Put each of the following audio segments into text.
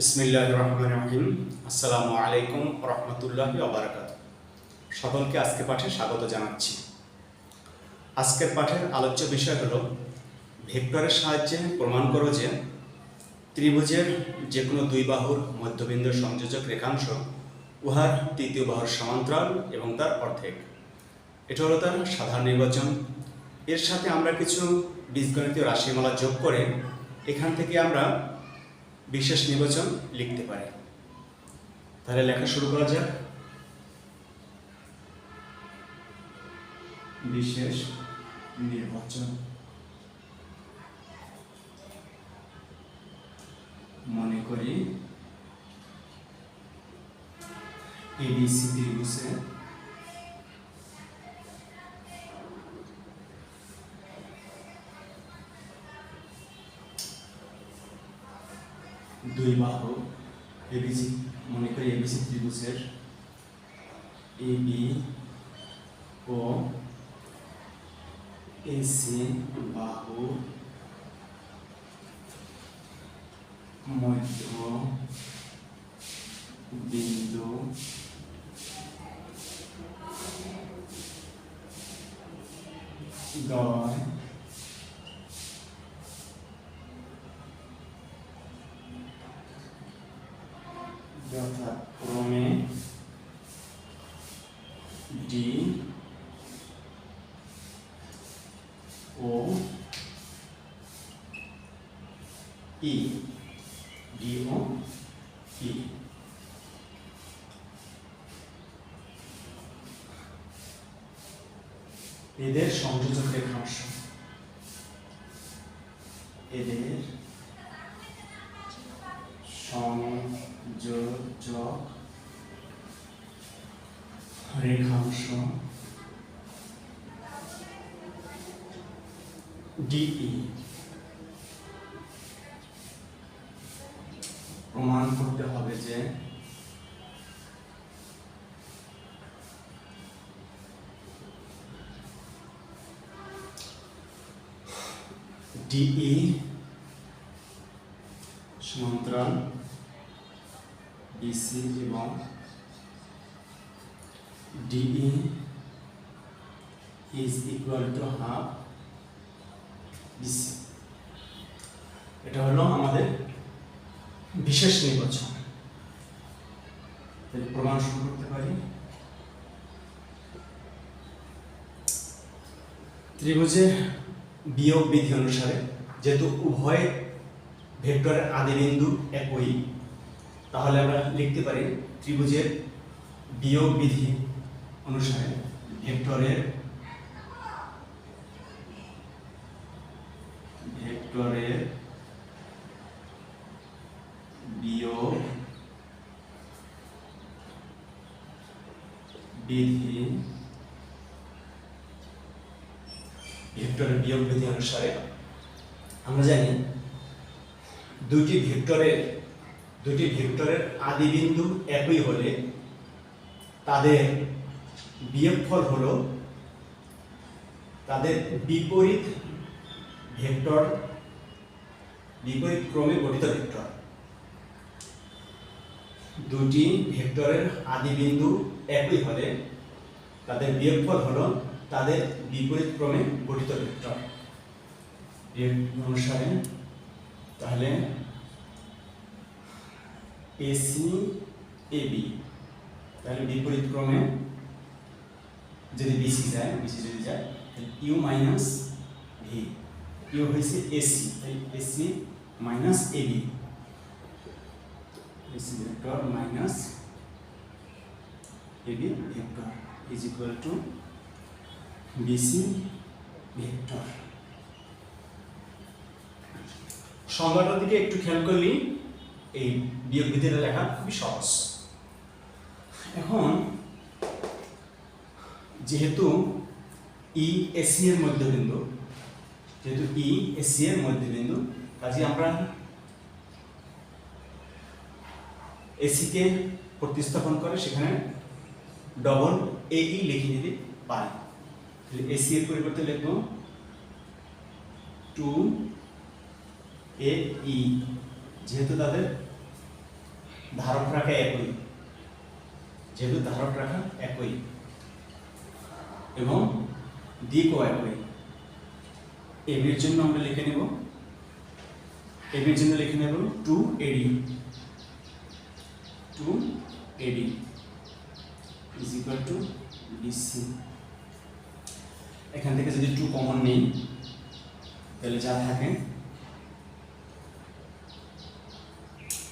বিসমিল্লাহ রহমান রহিম আসসালামু আলাইকুম রহমতুল্লাহ বারাকাত সকলকে আজকে পাঠে স্বাগত জানাচ্ছি। আজকের পাঠের আলোচ্য বিষয় হলো, ভেক্টরের সাহায্যে প্রমাণ করো যে ত্রিভুজের যে কোনো দুই বাহুর মধ্যবিন্দু সংযোজক রেখাংশ উহার তৃতীয় বাহুর সমান্তরাল এবং তার অর্ধেক। এটা হলো তার সাধারণ নির্বাচন। এর সাথে আমরা কিছু বীজগণিতীয় রাশিমালা যোগ করে এখান থেকে আমরা বিশেষ নির্বাচন লিখতে পারে। তাহলে লেখা শুরু করা যাক। বিশেষ নির্বাচন। মনে করি এবিসি ত্রিভুজে দুই বাহু এবিসি মনে করি এবিসি ত্রিভুজের এ বি ও এসি বাহু মধ্য বিন্দু যথাক্রমে D O E D O ই এদের সংযোজক রেখাংশ। এদের ডিই প্রমাণ করতে হবে যে ডিই সমান্তরাল বিসি এবং DE is equal to half BC এটা হলো আমাদের বিশেষ নির্বাচন। প্রমাণ শুরু করতে পারি। ত্রিভুজের বিয়োগ বিধি অনুসারে যেহেতু উভয় ভেক্টরের আদিবিন্দু একই, তাহলে আমরা লিখতে পারি ত্রিভুজের বিয়োগ বিধি অনুসারে ভেক্টরের বিয়োগ বিধি ভেক্টরের বিয়োগ বিধি অনুসারে আমরা জানি দুটি ভেক্টরের দুটি ভেক্টরের আদি বিন্দু একই হলে তাদের বিয়োগফল হল তাদের বিপরীত ভেক্টর, বিপরীত ক্রমে গঠিত ভেক্টর। দুটি ভেক্টরের আদি বিন্দু একই হলে তাদের বিয়োগফল হলো তাদের বিপরীত ক্রমে গঠিত ভেক্টর এর অনুসারে তাহলে এসি এবি তাহলে বিপরীত ক্রমে যদি বিসি যায় বিসি যদি যায়, তাহলে ইউ মাইনাস ভি ইউ হয়েছে এসি তাই AC minus AB AC vector minus AB vector is equal to BC vector. সংজ্ঞাটার দিকে একটু খেয়াল করলেই এই বিয়োগ বিধিটা লেখা খুবই সহজ। এখন, যেহেতু ই এসি এর মধ্যবিন্দু, যেহেতু ই এসি এর মধ্যবিন্দু কাজে আমরা এসিকে প্রতিস্থাপন করে সেখানে ডবল এই লিখে দিতে পারি। এসি এর পরিবর্তে লিখব টু এ ই যেহেতু তাদের ধারক রেখা একই, যেহেতু ধারক রেখা একই, এবং দিকও একই। এবির জন্য আমরা লিখে নেব এবির জন্য লিখে নেব two AD two AD is equal to BC এখান থেকে যদি টু কমন নেই, তাহলে যা থাকে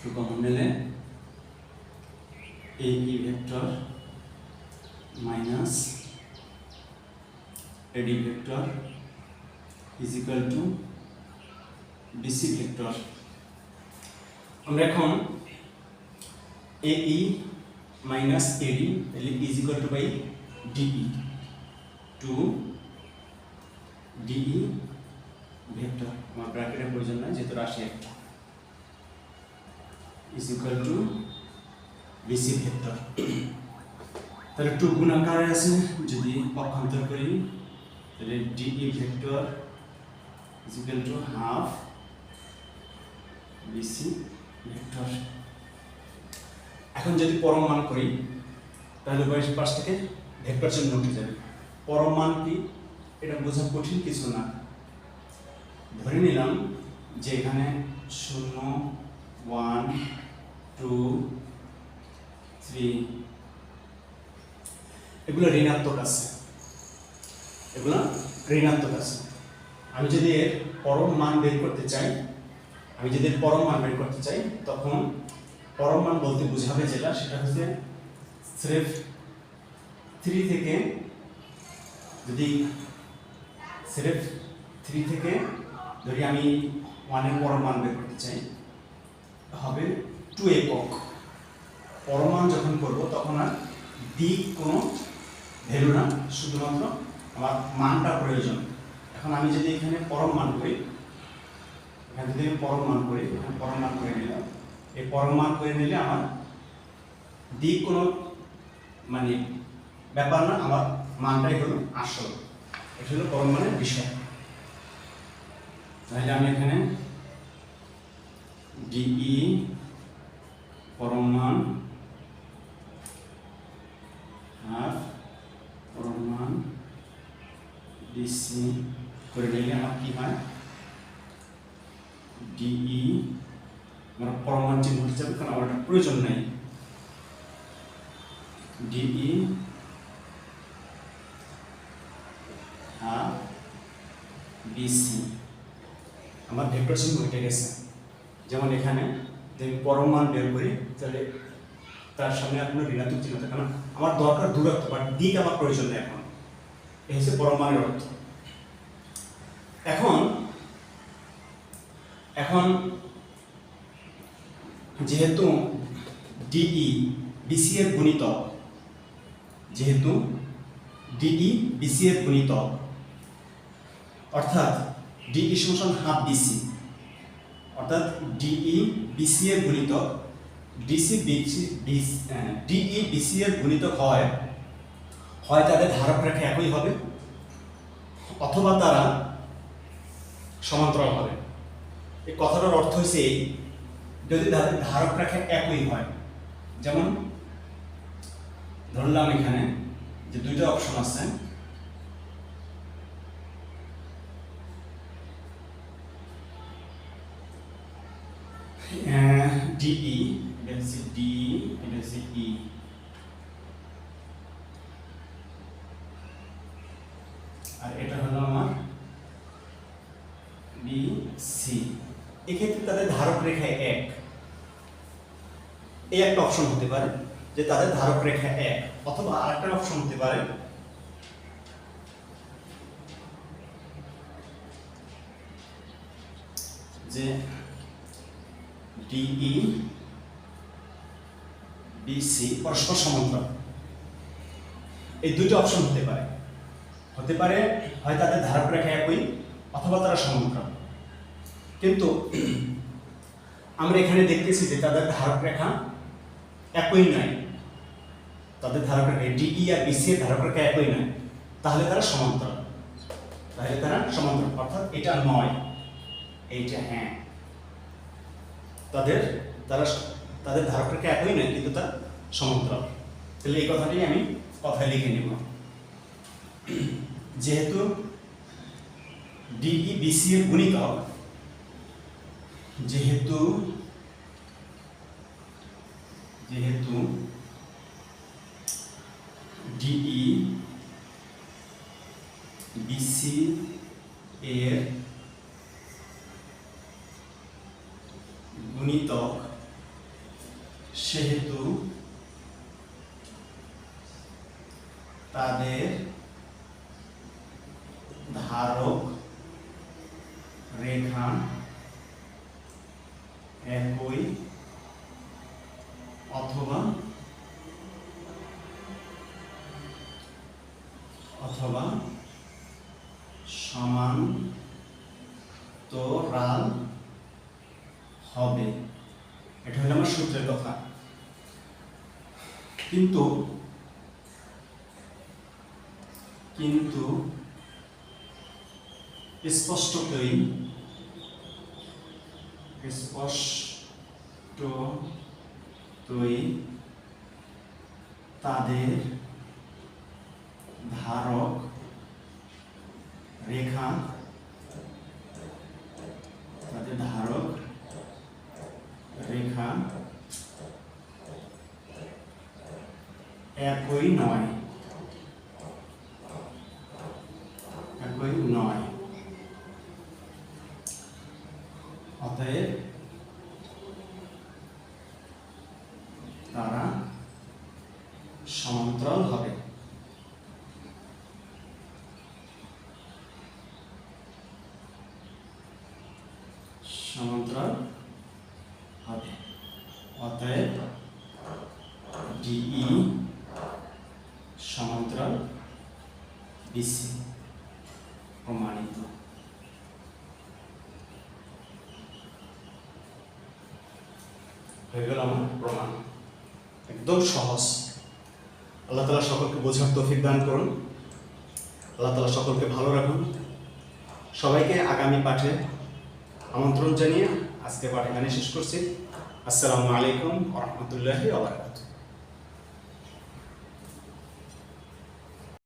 টু কমন নিলে A E vector minus AD vector is two BC vector আমরা এখন এ ই মাইনাস এডি তাহলে is equal to by DE two DE vector আমার ব্র্যাকেটের প্রয়োজন নয় যেহেতু রাশি একটা is equal to BC vector তাহলে টু গুণাকারে আছে, যদি পক্ষান্তর করি, তাহলে DE vector is equal to half BC vector এখন যদি পরম মান করি, তাহলে বয়স পাশ থেকে ভেক্টর চিহ্ন উঠে যাবে। পরম মান কি? এটা বোঝা কঠিন কিছু না। ধরে নিলাম যে এখানে শূন্য ওয়ান টু থ্রি এগুলো ঋণাত্মক আছে। এগুলো ঋণাত্মক আছে। আমি যদি এর পরম মান বের করতে চাই, আমি যদি পরম মান বের করতে চাই, তখন পরম মান বলতে বোঝাবে যেটা, সেটা হচ্ছে স্রেফ থ্রি থেকে যদি স্রেফ থ্রি থেকে যদি আমি ওয়ানের পরম মান বের করতে চাই, হবে টু একক। পরমান যখন করব, তখন আর দিক কোনো ভ্যালু না, শুধুমাত্র আমার মানটা প্রয়োজন। এখন আমি যদি এখানে পরম মান করি, এখানে যদি আমি পরম মান করি, এখানে পরম মান করে নিলাম। এই পরম মান করে নিলে আমার দিক কোনো মানে ব্যাপার না, আমার মানটাই হলো আসল। এটা হলো পরম মানের বিষয়। তাহলে আমি এখানে ডিই পরমান আর পরমান ডিসি করে নিলে আমার কি হয়? ডিই আমার পরমান চিহ্ন হতে যাবে, কারণ আমার প্রয়োজন নেই ডিই আর বিসি আমার ভেক্টর চিহ্ন উঠে গেছে। যেমন এখানে, যদি পরম মান বের করি, তাহলে তার সামনে আর কোনো ঋণাত্মক চিহ্ন থাকে না। আমার দরকার দূরত্ব বাট দিক আমার প্রয়োজন নেই এখন। এই হচ্ছে পরম মানের অর্থ। এখন এখন যেহেতু ডিই বিসি এর গুণিতক, যেহেতু ডিই বিসি এর গুণিতক অর্থাৎ ডিই সমান হাফ বিসি অর্থাৎ ডিই বিসি এর গুণিতক ডিসি ডিই বিসি এর গুণিতক হয় হয় তাদের ধারক রেখা একই হবে, অথবা তারা সমান্তরাল হবে। এই কথাটার অর্থ হচ্ছে এই, যদি তাদের ধারক রেখা একই হয়, যেমন ধরলাম এখানে যে দুইটা অপশন আছে ডিই এটা হচ্ছে ডি এটা হচ্ছে ই আর এটা হলো আমার বি সি এক্ষেত্রে তাদের ধারক রেখা এক। এই একটা অপশন হতে পারে যে তাদের ধারক রেখা এক অথবা আরেকটা অপশন হতে পারে যে ডিই বিসি পরস্পর সমান্তরাল। এই দুটো অপশন হতে পারে। হতে পারে হয় তাদের ধারক রেখা একই, অথবা তারা সমান্তরাল। কিন্তু আমরা এখানে দেখতেছি যে তাদের ধারক রেখা একই নয়। তাদের ধারক রেখা ডিই আর বিসি এর ধারক রেখা একই নয়। তাহলে তারা সমান্তরাল। তাহলে তারা সমান্তরাল। অর্থাৎ এটা নয়। এইটা হ্যাঁ। তাদের, তারা তাদের ধারক একই নয়, কিন্তু তার সমান্তরাল। তাহলে এই কথাটি আমি কথায় লিখে নেব। যেহেতু ডিই বিসি এর গুণিতক, যেহেতু যেহেতু ডিই বিসি এর গুণিতক সেহেতু তাদের ধারক, রেখা, একই, অথবা অথবা সমান তোরাল হবে। এটা হলো আমার সূত্রের কথা। কিন্তু কিন্তু স্পষ্টতই স্পষ্টতই তাদের ধারক রেখা তাদের ধারক রেখা একই নয় একই নয় অতএব তারা সমান্তরাল হবে। সমান্তরাল হবে। অতএব ডিই সমান্তরাল বিসি প্রমাণিত। হয়ে গেল আমার প্রমাণ। একদম সহজ। আল্লাহ তালা সকলকে বোঝার তৌফিক দান করুন। আল্লাহ তালা সকলকে ভালো রাখুন। সবাইকে আগামী পাঠে আমন্ত্রণ জানিয়ে আজকে পাঠ এখানে শেষ করছি। আসসালামু আলাইকুম রহমতুল্লাহি আবরকাত